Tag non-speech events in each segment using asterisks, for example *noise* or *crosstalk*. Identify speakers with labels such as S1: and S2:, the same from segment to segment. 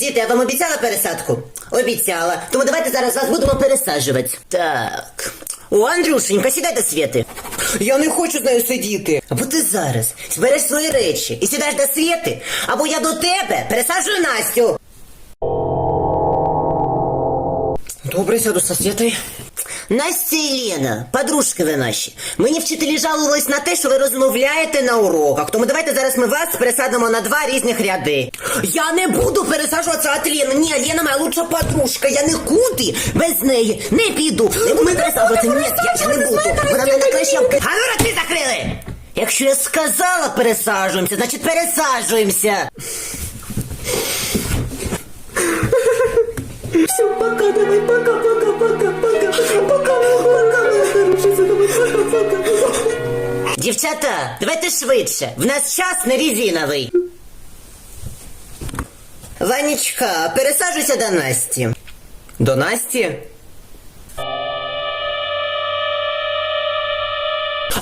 S1: Діти, я вам обіцяла пересадку? Обіцяла. Тому давайте зараз вас будемо пересаджувати. Так. О, Андрюшенька, сідай до Світи.
S2: Я не хочу з нею сидіти.
S1: Або ти зараз збереш свої речі і сідаєш до Світи, або я до тебе пересаджую Настю.
S2: Добре, сяду со Світою.
S1: Настя і Лена, подружки ви наші. Мені вчителі жалувались на те, що ви розмовляєте на уроках. Тому давайте зараз ми вас пересадимо на два різних ряди. Я не буду пересаджуватися від Лени. Ні, Лена моя лучша подружка. Я нікуди без неї не піду. Не буду пересаджуватися. Ні, я, я не буду. Вона мене наклеща. А ну роти закрили! Якщо я сказала пересаджуємося, значить пересаджуємося.
S2: Все, пока, давай, пока, пока, пока,
S1: Дівчата, давайте швидше. В нас час не резиновий. Ванечка, пересаджуйся до Насті.
S2: До Насті?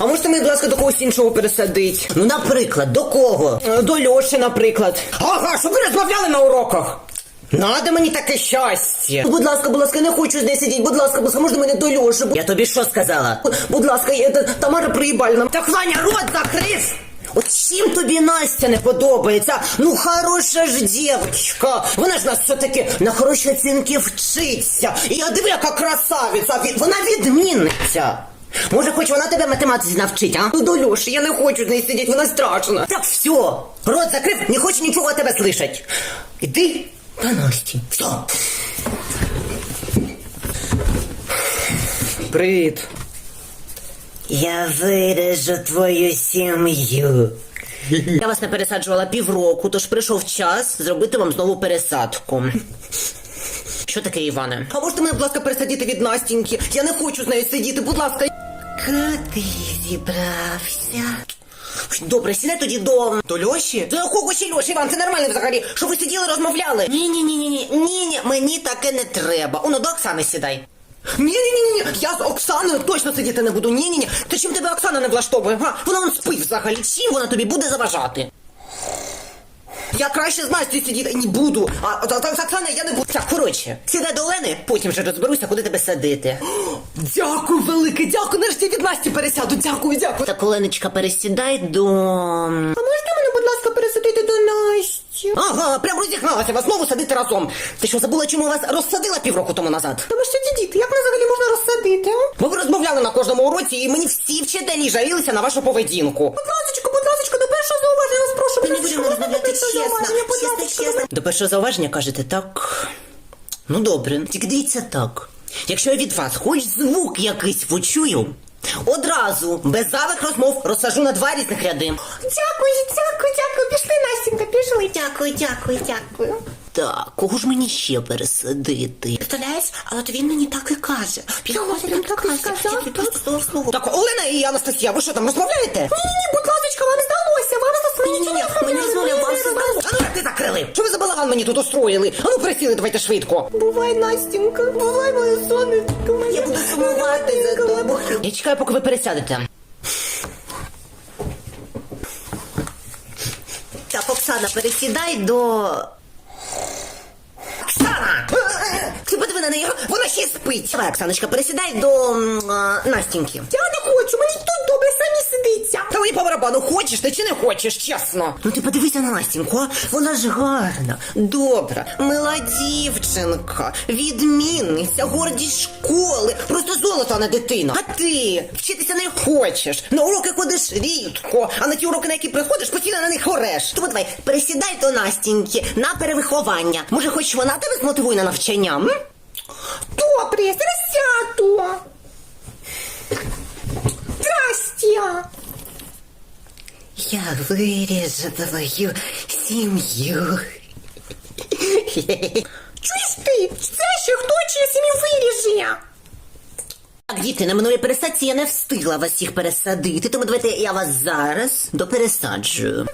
S2: А можете мені, будь ласка, до когось іншого пересадить?
S1: Ну, наприклад, до кого?
S2: Е, До Льоші, наприклад. Ага, щоб ви розмовляли на уроках. Надо мені таке щастя. Будь ласка, будь ласка, не хочу з нею сидіти. Будь ласка, будь ласка, можна мене до Льоші? Будь,
S1: Я тобі що сказала?
S2: будь ласка, я, та- Тамара Приїбальна.
S1: Так Ваня, рот закрив! От чим тобі Настя не подобається? Ну, хороша ж дівчинка. Вона ж нас все-таки на хороші оцінки вчиться. І я диви, яка красавиця. Вона відмінниця. Може, хоч вона тебе математиці навчить, а?
S2: Ну, до Льоші, я не хочу з нею сидіти, вона страшна.
S1: Так все, рот закрив, не хочу нічого тебе слышать. Іди Насті. Все.
S2: Привіт.
S1: Я вирежу твою сім'ю. Я вас не пересаджувала півроку, тож прийшов час зробити вам знову пересадку. Що таке, Іване?
S2: А можете мене, будь ласка, пересадити від Настіньки? Я не хочу з нею сидіти, будь ласка.
S1: Куди зібрався? Добре, сідай тоді до...
S2: До Льоші?
S1: До якого ще Льоші, Іван, це нормально взагалі, що ви сиділи, розмовляли? Ні, ні, ні, ні, ні, ні, ні, мені таке не треба. Уно до Оксани сідай.
S2: Ні, ні, ні, ні, я з Оксаною точно сидіти не буду. Ні, ні, ні. Та чим тебе Оксана не влаштовує? Га? Вона он спить взагалі.
S1: Чим вона тобі буде заважати?
S2: Я краще з Настю сидіти не буду. А та- та- з Оксаною я не буду.
S1: Так, коротше, сідай до Олени, потім вже розберуся, куди тебе садити.
S2: Дякую, велике, дякую. Нарешті від Насті пересяду. Дякую, дякую.
S1: Так, Оленочка, пересідай до...
S2: А можете мене, будь ласка, пересадити до Насті?
S1: Ага, прям розігналася вас знову садити разом. Ти що, забула, чому вас розсадила півроку тому назад?
S2: Ми ж діти, як мене взагалі можна розсадити? а?
S1: Бо ви розмовляли на кожному уроці, і мені всі вчителі жалілися на вашу поведінку.
S2: Будь ласочка, будь ласочка, до першого зауваження вас прошу.
S1: Ми не будемо розмовляти чесно, чесно, чесно. До першого зауваження кажете так. Ну добре, тільки дивіться так. Якщо я від вас хоч звук якийсь почую, одразу без зайвих розмов розсажу на два різних ряди.
S2: Дякую, дякую, дякую. Пішли, Настінька, пішли. Дякую, дякую, дякую.
S1: Так, кого ж мені ще пересадити?
S2: Представляєш, а от він мені так і каже. Підходить, він так і сказав. так?
S1: Так, Олена і Анастасія, ви що там розмовляєте?
S2: Ні-ні, будь ласочка, вам здалося, вам здалося, мені нічого не
S1: закрили? Що ви за балаган мені тут устроїли? А ну присіли, давайте швидко.
S2: Бувай, Настінька, бувай, моя сонечко. моя
S1: Я буду сумувати за тобою. Я чекаю, поки ви пересядете. Так, Оксана, пересідай до. Оксана! Ти подиви на неї, вона ще спить. Давай, Оксаночка, пересідай до м, а, Настіньки.
S2: Я не хочу, мені тут добре.
S1: Та мені по барабану, хочеш ти чи не хочеш, чесно. Ну ти подивися на Настіньку, а? вона ж гарна, добра, мила дівчинка, відмінниця, гордість школи, просто золото, а не дитина. А ти вчитися не хочеш, на уроки ходиш рідко, а на ті уроки, на які приходиш, постійно на них хореш. Тому давай, пересідай до Настіньки на перевиховання. Може, хоч вона тебе змотивує на навчання? М?
S2: Добре, зараз сяду. Здрастя.
S1: Я виріжу твою сім'ю.
S2: Чуєш ти? Це ще хто чию сім'ю виріже?
S1: Так, діти, на минулій пересадці я не встигла вас всіх пересадити, тому давайте я вас зараз допересаджую.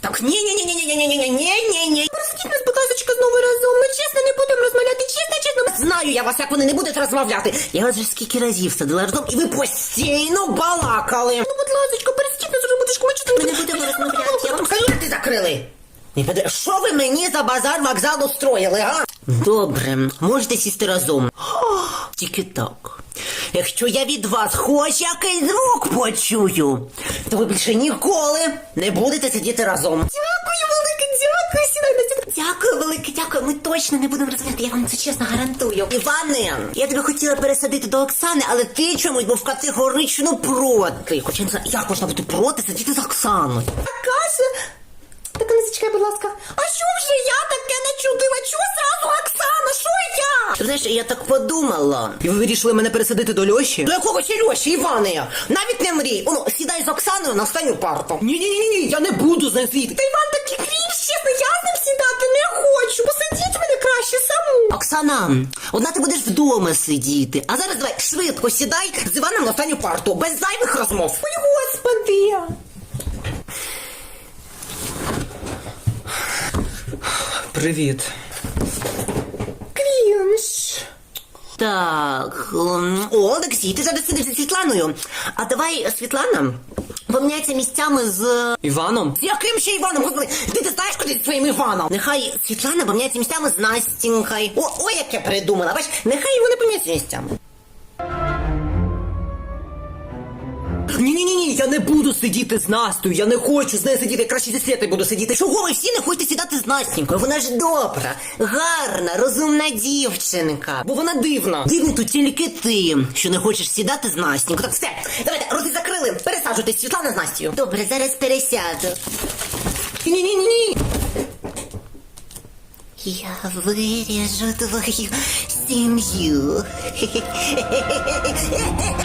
S1: Так, ні, ні, ні, ні, ні, ні, ні, ні, ні, ні, ні. Знаю я вас, як вони не будуть розмовляти. Я вас вже скільки разів садила разом, і ви постійно балакали.
S2: Ну, будь ласка, перестіть нас уже будеш чесно
S1: Ми не будемо розмовляти, я вам сказала, закрили. Ні, подожди, Що ви мені за базар вокзал устроїли, га? Добре, можете сісти разом. Тільки так. Якщо я від вас хоч якийсь звук почую, то ви більше ніколи не будете сидіти разом. Велике, дякую. Ми точно не будемо розмовляти, я вам це чесно гарантую. Іване, я тебе хотіла пересадити до Оксани, але ти чомусь був категорично проти. Хоча не знаю, як можна бути проти сидіти з Оксаною. Каже, так не зачекай, будь ласка. А що вже я таке начудила? Чого зразу Оксана? Що я? Ти знаєш, я так подумала.
S2: І ви вирішили мене пересадити до Льоші?
S1: До якого ще Льоші, Іване? Навіть не мрій. Оно, сідай з Оксаною на останню парту.
S2: Ні, ні, ні, ні, я не буду з нею сидіти.
S1: Та Іван такий крінж, чесно, я з ним сідати не хочу. Посидіть мене краще Оксана, одна ти будеш вдома сидіти. А зараз давай швидко сідай з Іваном на останню парту, без зайвих розмов. Ой, господи.
S2: Привіт.
S1: Крінж. Так, ем, о, Олексій, ти зараз сидиш зі Світланою. А давай, Світлана, поміняється місцями з.
S2: Іваном?
S1: З яким ще Іваном? Господи, ти, ти знаєш, куди зі своїм Іваном? Нехай Світлана поміняється місцями з Настінькою. О, о, як я придумала. Бач, нехай вони поміняються місцями.
S2: Ні, ні, ні, ні, я не буду сидіти з Настю, я не хочу з нею сидіти, я краще зі Світою буду сидіти.
S1: Чого ви всі не хочете сідати з Настінькою? Вона ж добра, гарна, розумна дівчинка.
S2: Бо вона дивна.
S1: Дивний тут тільки ти, що не хочеш сідати з Настінькою. Так все, давайте, роти закрили, пересаджуйтесь, Світлана з Настю. Добре, зараз пересяду.
S2: Ні, ні, ні, ні.
S1: Я виріжу твою сім'ю. *laughs*